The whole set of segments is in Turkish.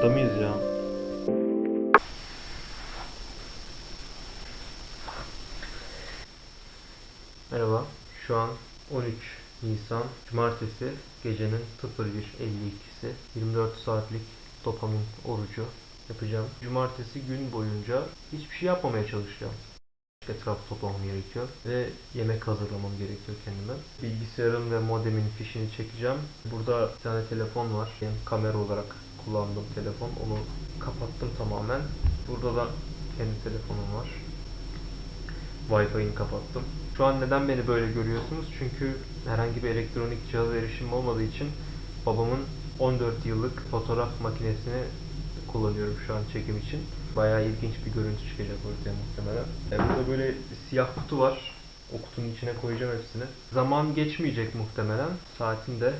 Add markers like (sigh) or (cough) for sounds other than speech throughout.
Kayıtta mıyız ya? Merhaba. Şu an 13 Nisan Cumartesi gecenin 01.52'si 24 saatlik dopamin orucu yapacağım. Cumartesi gün boyunca hiçbir şey yapmamaya çalışacağım. Etrafı toplamam gerekiyor ve yemek hazırlamam gerekiyor kendime. Bilgisayarın ve modemin fişini çekeceğim. Burada bir tane telefon var. Benim kamera olarak kullandığım telefon. Onu kapattım tamamen. Burada da kendi telefonum var. Wi-Fi'ni kapattım. Şu an neden beni böyle görüyorsunuz? Çünkü herhangi bir elektronik cihaza erişimim olmadığı için babamın 14 yıllık fotoğraf makinesini kullanıyorum şu an çekim için. Bayağı ilginç bir görüntü çıkacak ortaya muhtemelen. E, burada böyle siyah kutu var. O kutunun içine koyacağım hepsini. Zaman geçmeyecek muhtemelen. Saatin de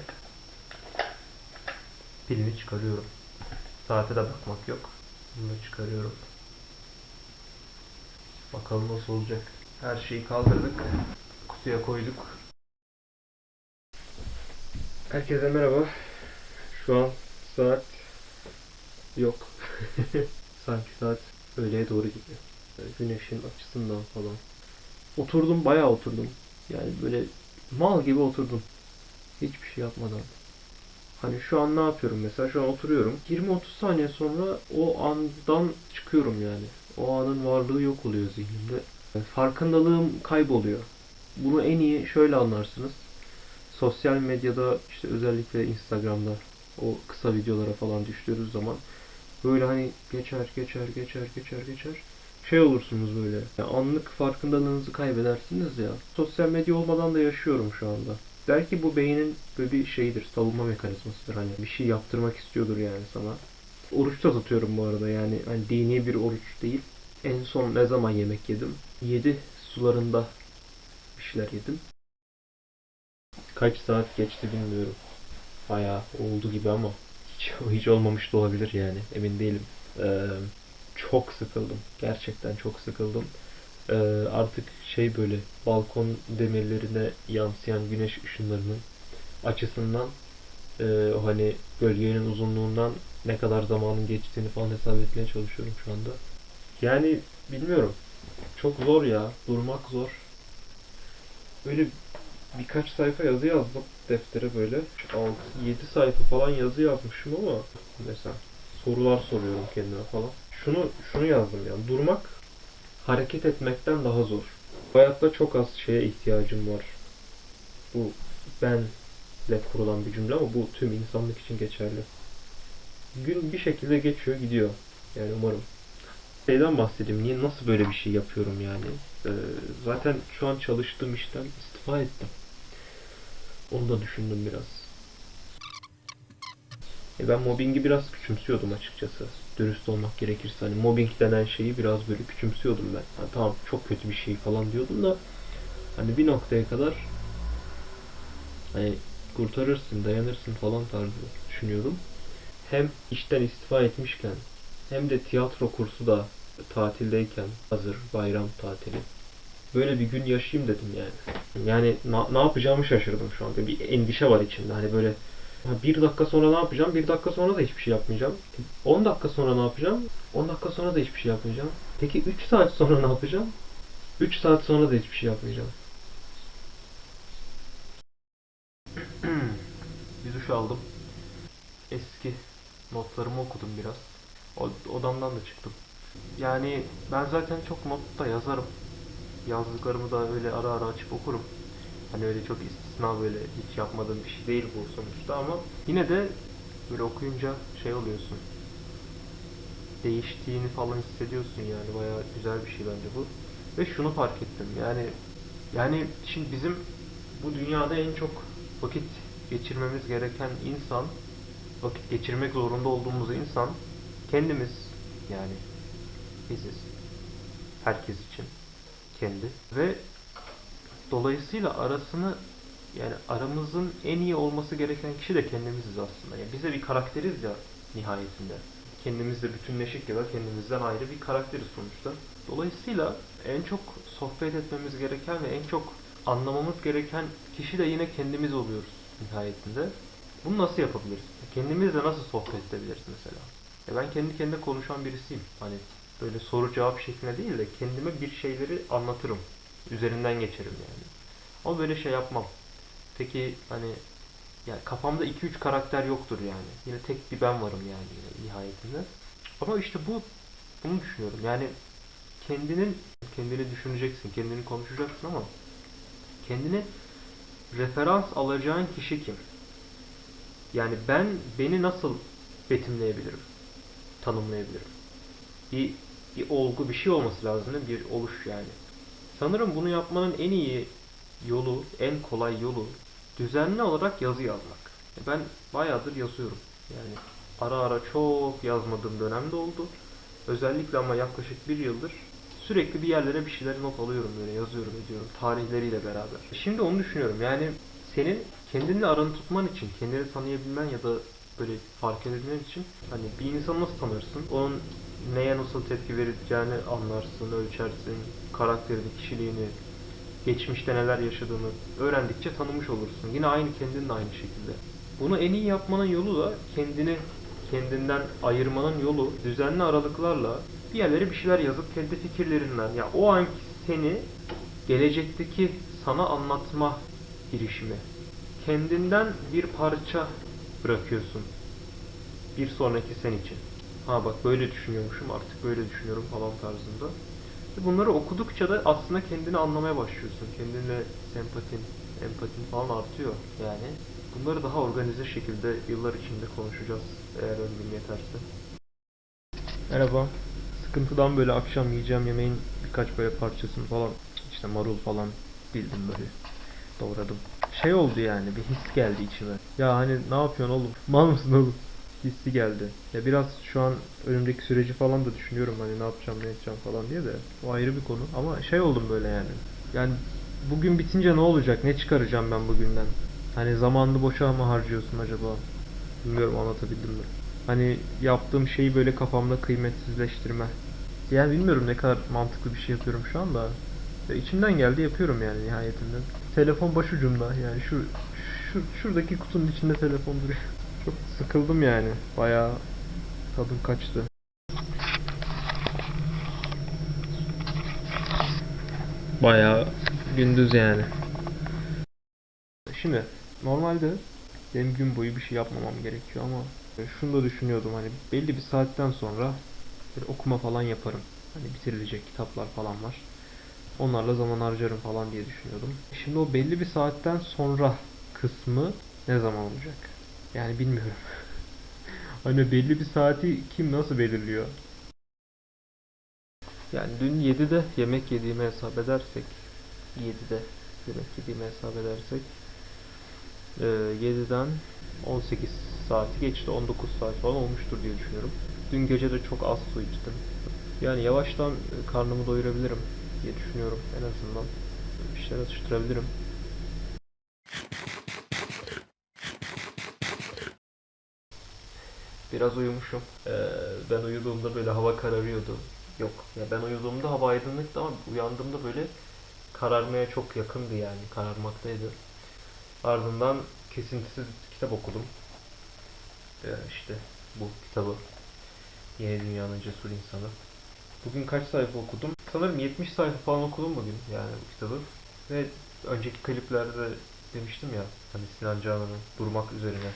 pilini çıkarıyorum. Saate de bakmak yok. Bunu da çıkarıyorum. Bakalım nasıl olacak. Her şeyi kaldırdık. Kutuya koyduk. Herkese merhaba. Şu an saat yok. (laughs) Sanki saat öğleye doğru gidiyor. Güneşin açısından falan. Oturdum bayağı oturdum. Yani böyle mal gibi oturdum. Hiçbir şey yapmadan. Hani şu an ne yapıyorum mesela? Şu an oturuyorum. 20-30 saniye sonra o andan çıkıyorum yani. O anın varlığı yok oluyor zihnimde. Farkındalığım kayboluyor. Bunu en iyi şöyle anlarsınız. Sosyal medyada işte özellikle Instagram'da o kısa videolara falan düştüğünüz zaman böyle hani geçer geçer geçer geçer geçer şey olursunuz böyle. Yani anlık farkındalığınızı kaybedersiniz ya. Sosyal medya olmadan da yaşıyorum şu anda. Belki bu beynin böyle bir şeyidir, savunma mekanizmasıdır. Hani bir şey yaptırmak istiyordur yani sana. Oruç da tutuyorum bu arada yani hani dini bir oruç değil. En son ne zaman yemek yedim? 7 sularında bir şeyler yedim. Kaç saat geçti bilmiyorum. Bayağı oldu gibi ama hiç, hiç olmamış da olabilir yani emin değilim. Ee, çok sıkıldım. Gerçekten çok sıkıldım. Ee, artık şey böyle balkon demirlerine yansıyan güneş ışınlarının açısından e, o hani gölgenin uzunluğundan ne kadar zamanın geçtiğini falan hesap etmeye çalışıyorum şu anda. Yani bilmiyorum. Çok zor ya. Durmak zor. Böyle birkaç sayfa yazı yazdım deftere böyle. 6-7 sayfa falan yazı yazmışım ama mesela sorular soruyorum kendime falan. Şunu şunu yazdım yani durmak hareket etmekten daha zor. Hayatta çok az şeye ihtiyacım var. Bu benle kurulan bir cümle ama bu tüm insanlık için geçerli. Gün bir şekilde geçiyor gidiyor. Yani umarım. Şeyden bahsedeyim. Niye nasıl böyle bir şey yapıyorum yani? Ee, zaten şu an çalıştığım işten istifa ettim. Onu da düşündüm biraz. E ben mobbingi biraz küçümsüyordum açıkçası. Dürüst olmak gerekirse. Hani mobbing denen şeyi biraz böyle küçümsüyordum ben. Ha, tamam çok kötü bir şey falan diyordum da hani bir noktaya kadar hani kurtarırsın, dayanırsın falan tarzı düşünüyordum. Hem işten istifa etmişken hem de tiyatro kursu da tatildeyken hazır bayram tatili. Böyle bir gün yaşayayım dedim yani. Yani ne yapacağımı şaşırdım şu anda. Bir endişe var içimde. Hani böyle bir dakika sonra ne yapacağım? Bir dakika sonra da hiçbir şey yapmayacağım. 10 dakika sonra ne yapacağım? 10 dakika sonra da hiçbir şey yapmayacağım. Peki 3 saat sonra ne yapacağım? 3 saat sonra da hiçbir şey yapmayacağım. (clears throat) bir duş aldım. Eski notlarımı okudum biraz. Odamdan da çıktım. Yani ben zaten çok not da yazarım. Yazdıklarımı da öyle ara ara açıp okurum. Hani öyle çok istisna böyle hiç yapmadığım bir şey değil bu sonuçta ama yine de böyle okuyunca şey oluyorsun. Değiştiğini falan hissediyorsun yani bayağı güzel bir şey bence bu. Ve şunu fark ettim yani yani şimdi bizim bu dünyada en çok vakit geçirmemiz gereken insan vakit geçirmek zorunda olduğumuz insan kendimiz yani biziz. Herkes için kendi ve dolayısıyla arasını yani aramızın en iyi olması gereken kişi de kendimiziz aslında. Yani bize bir karakteriz ya nihayetinde. Kendimizle bütünleşik ya da kendimizden ayrı bir karakteriz sonuçta. Dolayısıyla en çok sohbet etmemiz gereken ve en çok anlamamız gereken kişi de yine kendimiz oluyoruz nihayetinde. Bunu nasıl yapabiliriz? Kendimizle nasıl sohbet edebiliriz mesela? Ya ben kendi kendine konuşan birisiyim. Hani böyle soru cevap şeklinde değil de kendime bir şeyleri anlatırım. Üzerinden geçerim yani. Ama böyle şey yapmam. Peki hani ya kafamda 2-3 karakter yoktur yani. Yine tek bir ben varım yani nihayetinde. Ama işte bu bunu düşünüyorum. Yani kendinin kendini düşüneceksin, kendini konuşacaksın ama kendine referans alacağın kişi kim? Yani ben beni nasıl betimleyebilirim? Tanımlayabilirim? Bir, bir olgu, bir şey olması lazım? Bir oluş yani. Sanırım bunu yapmanın en iyi yolu, en kolay yolu düzenli olarak yazı yazmak. Ben bayağıdır yazıyorum. Yani ara ara çok yazmadığım dönemde oldu. Özellikle ama yaklaşık bir yıldır sürekli bir yerlere bir şeyler not alıyorum böyle yazıyorum ediyorum tarihleriyle beraber. Şimdi onu düşünüyorum yani senin kendinle aranı tutman için, kendini tanıyabilmen ya da böyle fark edebilmen için hani bir insanı nasıl tanırsın? Onun neye nasıl tepki vereceğini anlarsın, ölçersin, karakterini, kişiliğini, geçmişte neler yaşadığını öğrendikçe tanımış olursun. Yine aynı kendin de aynı şekilde. Bunu en iyi yapmanın yolu da kendini kendinden ayırmanın yolu düzenli aralıklarla bir yerlere bir şeyler yazıp kendi fikirlerinden ya o anki seni gelecekteki sana anlatma girişimi. Kendinden bir parça bırakıyorsun. Bir sonraki sen için. Ha bak böyle düşünüyormuşum artık böyle düşünüyorum falan tarzında. Ve Bunları okudukça da aslında kendini anlamaya başlıyorsun. Kendinle sempatin, empatin falan artıyor yani. Bunları daha organize şekilde yıllar içinde konuşacağız eğer ömrüm yeterse. Merhaba. Sıkıntıdan böyle akşam yiyeceğim yemeğin birkaç böyle parçasını falan işte marul falan bildim böyle doğradım. Şey oldu yani bir his geldi içime. Ya hani ne yapıyorsun oğlum? (laughs) Mal mısın oğlum? Hissi geldi. Ya biraz şu an önümdeki süreci falan da düşünüyorum hani ne yapacağım ne edeceğim falan diye de. O ayrı bir konu. Ama şey oldum böyle yani. Yani bugün bitince ne olacak? Ne çıkaracağım ben bugünden? Hani zamanını boşa mı harcıyorsun acaba? Bilmiyorum anlatabildim mi? Hani yaptığım şeyi böyle kafamda kıymetsizleştirme. Yani bilmiyorum ne kadar mantıklı bir şey yapıyorum şu anda. Ya içimden geldi yapıyorum yani nihayetinde. Telefon başucumda yani şu, şu şuradaki kutunun içinde telefon duruyor. (laughs) Çok sıkıldım yani. Bayağı tadım kaçtı. Bayağı gündüz yani. Şimdi normalde benim gün boyu bir şey yapmamam gerekiyor ama şunu da düşünüyordum hani belli bir saatten sonra böyle okuma falan yaparım. Hani bitirilecek kitaplar falan var. Onlarla zaman harcarım falan diye düşünüyordum. Şimdi o belli bir saatten sonra kısmı ne zaman olacak? Yani bilmiyorum. (laughs) hani belli bir saati kim nasıl belirliyor? Yani dün 7'de yemek yediğimi hesap edersek 7'de yemek yediğimi hesap edersek e, 7'den 18 saati geçti 19 saat falan olmuştur diye düşünüyorum. Dün gece de çok az su içtim. Yani yavaştan e, karnımı doyurabilirim diye düşünüyorum en azından. Bir şeyler atıştırabilirim. Biraz uyumuşum. Ee, ben uyuduğumda böyle hava kararıyordu. Yok. Ya ben uyuduğumda hava aydınlıktı ama uyandığımda böyle kararmaya çok yakındı yani. Kararmaktaydı. Ardından kesintisiz kitap okudum. Ee, işte bu kitabı. Yeni Dünyanın Cesur İnsanı. Bugün kaç sayfa okudum? Sanırım 70 sayfa falan okudum bugün yani bu kitabı. Ve önceki kliplerde demiştim ya hani Sinan Canan'ın durmak üzerine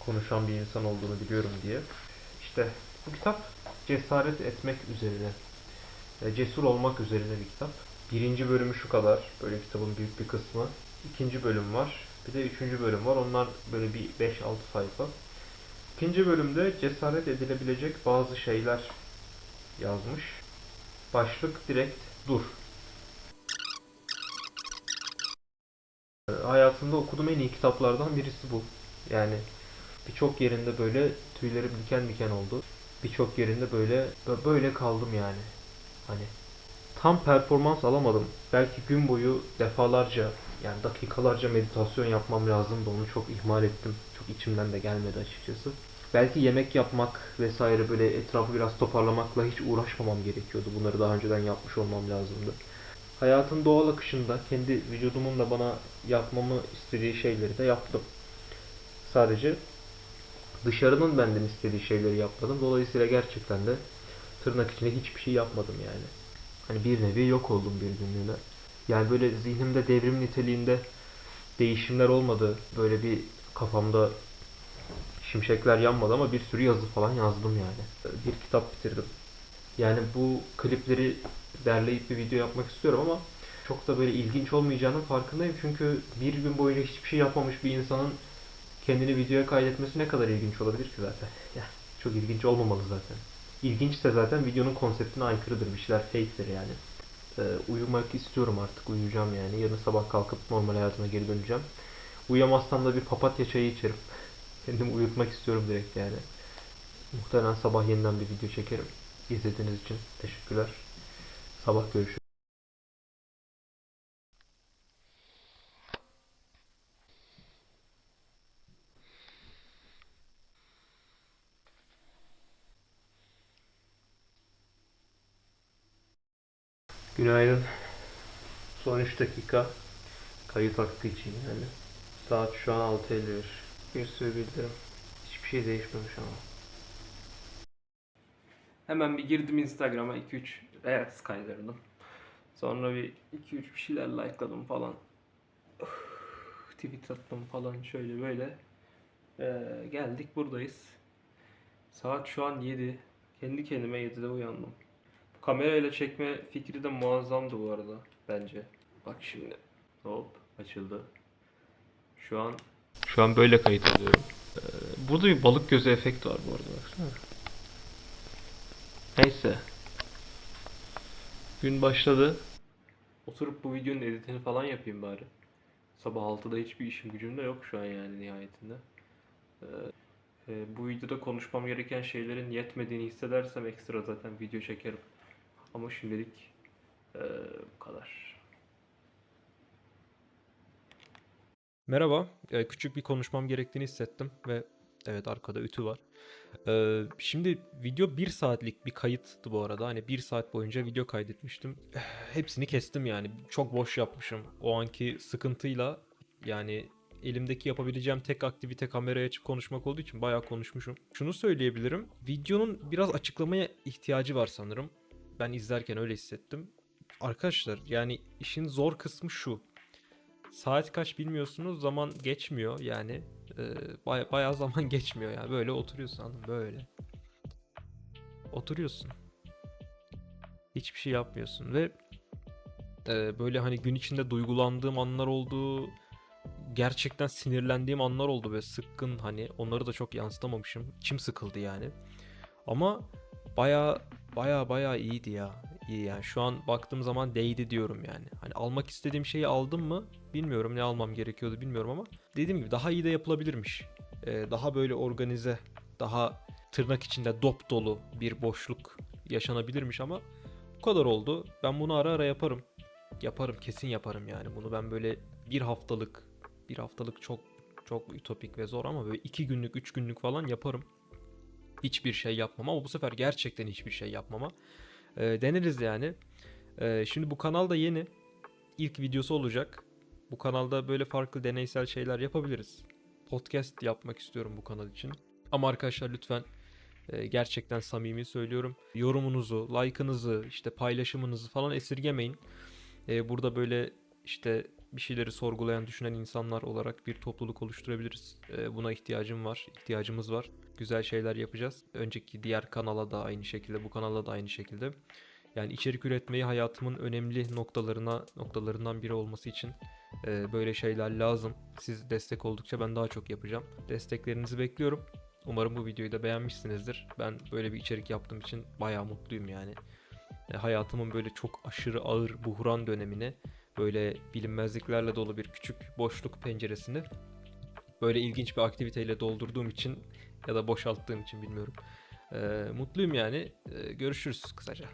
konuşan bir insan olduğunu biliyorum diye. İşte bu kitap cesaret etmek üzerine, e, cesur olmak üzerine bir kitap. Birinci bölümü şu kadar, böyle kitabın büyük bir kısmı. İkinci bölüm var, bir de üçüncü bölüm var. Onlar böyle bir 5-6 sayfa. İkinci bölümde cesaret edilebilecek bazı şeyler yazmış. Başlık direkt dur. E, Hayatımda okuduğum en iyi kitaplardan birisi bu. Yani birçok yerinde böyle tüylerim diken diken oldu. Birçok yerinde böyle böyle kaldım yani. Hani tam performans alamadım. Belki gün boyu defalarca yani dakikalarca meditasyon yapmam lazımdı. Onu çok ihmal ettim. Çok içimden de gelmedi açıkçası. Belki yemek yapmak vesaire böyle etrafı biraz toparlamakla hiç uğraşmamam gerekiyordu. Bunları daha önceden yapmış olmam lazımdı. Hayatın doğal akışında kendi vücudumun da bana yapmamı istediği şeyleri de yaptım. Sadece dışarının benden istediği şeyleri yapmadım. Dolayısıyla gerçekten de tırnak içinde hiçbir şey yapmadım yani. Hani bir nevi yok oldum bir günlüğüne. Yani böyle zihnimde devrim niteliğinde değişimler olmadı. Böyle bir kafamda şimşekler yanmadı ama bir sürü yazı falan yazdım yani. Bir kitap bitirdim. Yani bu klipleri derleyip bir video yapmak istiyorum ama çok da böyle ilginç olmayacağının farkındayım. Çünkü bir gün boyunca hiçbir şey yapmamış bir insanın kendini videoya kaydetmesi ne kadar ilginç olabilir ki zaten. Yani çok ilginç olmamalı zaten. İlginçse zaten videonun konseptine aykırıdır. Bir şeyler fake'tir yani. Ee, uyumak istiyorum artık. Uyuyacağım yani. Yarın sabah kalkıp normal hayatıma geri döneceğim. Uyuyamazsam da bir papatya çayı içerim. Kendimi uyutmak istiyorum direkt yani. Muhtemelen sabah yeniden bir video çekerim. İzlediğiniz için teşekkürler. Sabah görüşürüz. Günaydın. Son 3 dakika kayıt hakkı için yani. Saat şu an 6.51. Bir sürü bildirim. Hiçbir şey değişmemiş ama. Hemen bir girdim Instagram'a 2-3 Reels kaydırdım. Sonra bir 2-3 bir şeyler likeladım falan. Üf, Tweet attım falan şöyle böyle. Ee, geldik buradayız. Saat şu an 7. Kendi kendime 7'de uyandım. Kamerayla çekme fikri de muazzamdı bu arada bence. Bak şimdi. Hop açıldı. Şu an şu an böyle kayıt alıyorum. Ee, burada bir balık gözü efekti var bu arada baksana. Neyse. Gün başladı. Oturup bu videonun editini falan yapayım bari. Sabah 6'da hiçbir işim gücüm de yok şu an yani nihayetinde. Ee, e, bu videoda konuşmam gereken şeylerin yetmediğini hissedersem ekstra zaten video çekerim. Ama şimdilik eee, bu kadar. Merhaba. Ee, küçük bir konuşmam gerektiğini hissettim ve evet arkada ütü var. Ee, şimdi video bir saatlik bir kayıttı bu arada. Hani bir saat boyunca video kaydetmiştim. (sighs) Hepsini kestim yani. Çok boş yapmışım. O anki sıkıntıyla yani elimdeki yapabileceğim tek aktivite kameraya açıp konuşmak olduğu için bayağı konuşmuşum. Şunu söyleyebilirim. Videonun biraz açıklamaya ihtiyacı var sanırım. Ben izlerken öyle hissettim. Arkadaşlar yani işin zor kısmı şu. Saat kaç bilmiyorsunuz zaman geçmiyor yani. Ee, baya, bayağı zaman (laughs) geçmiyor yani. Böyle oturuyorsun mı? böyle. Oturuyorsun. Hiçbir şey yapmıyorsun ve e, böyle hani gün içinde duygulandığım anlar oldu. Gerçekten sinirlendiğim anlar oldu ve sıkkın hani onları da çok yansıtamamışım. İçim sıkıldı yani. Ama baya baya baya iyiydi ya. İyi yani. Şu an baktığım zaman değdi diyorum yani. Hani almak istediğim şeyi aldım mı bilmiyorum ne almam gerekiyordu bilmiyorum ama dediğim gibi daha iyi de yapılabilirmiş. Ee, daha böyle organize, daha tırnak içinde dop dolu bir boşluk yaşanabilirmiş ama bu kadar oldu. Ben bunu ara ara yaparım. Yaparım kesin yaparım yani. Bunu ben böyle bir haftalık, bir haftalık çok çok ütopik ve zor ama böyle iki günlük, üç günlük falan yaparım hiçbir şey yapmama ama bu sefer gerçekten hiçbir şey yapmama. Ee, deneriz yani. Ee, şimdi bu kanal da yeni. İlk videosu olacak. Bu kanalda böyle farklı deneysel şeyler yapabiliriz. Podcast yapmak istiyorum bu kanal için. Ama arkadaşlar lütfen e, gerçekten samimi söylüyorum. Yorumunuzu, like'ınızı, işte paylaşımınızı falan esirgemeyin. E, burada böyle işte bir şeyleri sorgulayan, düşünen insanlar olarak bir topluluk oluşturabiliriz. E, buna ihtiyacım var, ihtiyacımız var güzel şeyler yapacağız. Önceki diğer kanala da aynı şekilde, bu kanala da aynı şekilde. Yani içerik üretmeyi hayatımın önemli noktalarına noktalarından biri olması için e, böyle şeyler lazım. Siz destek oldukça ben daha çok yapacağım. Desteklerinizi bekliyorum. Umarım bu videoyu da beğenmişsinizdir. Ben böyle bir içerik yaptığım için bayağı mutluyum yani. E, hayatımın böyle çok aşırı ağır buhran dönemini böyle bilinmezliklerle dolu bir küçük boşluk penceresini böyle ilginç bir aktiviteyle doldurduğum için ya da boşalttığım için bilmiyorum. Ee, mutluyum yani. Ee, görüşürüz kısaca.